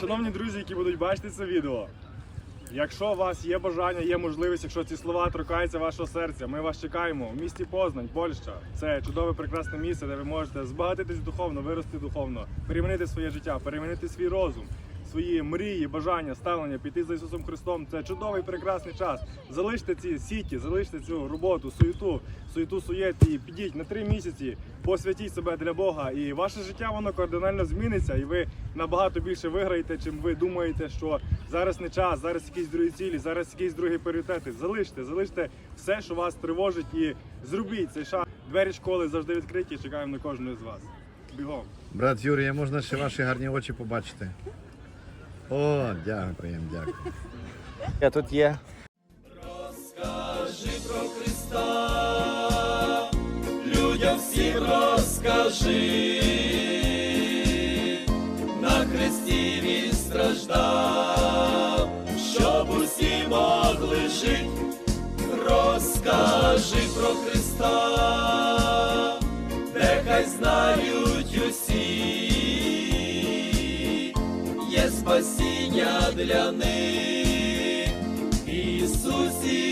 шановні друзі, які будуть бачити це відео. Якщо у вас є бажання, є можливість, якщо ці слова торкаються вашого серця, ми вас чекаємо в місті Познань, Польща. Це чудове прекрасне місце, де ви можете збагатитись духовно, вирости духовно, перемінити своє життя, перемінити свій розум, свої мрії, бажання, ставлення, піти за Ісусом Христом. Це чудовий прекрасний час. Залиште ці сіті, залиште цю роботу, суєту, суєту суєт і підіть на три місяці, посвятіть себе для Бога, і ваше життя воно кардинально зміниться, і ви набагато більше виграєте, чим ви думаєте, що зараз не час, зараз якісь другі цілі, зараз якісь другі пріоритети. Залиште, залиште все, що вас тривожить, і зробіть цей шаг. Двері школи завжди відкриті. Чекаємо на кожного з вас. Бігом. Брат Юрій, можна ще ваші гарні очі побачити? О, дякую, дякую. Я тут є. Розкажи про Христа, людям всім розкажи, на хресті він страждав, щоб усі могли жити, розкажи про Христа, нехай знають усі, спасіння для них, Ісусі.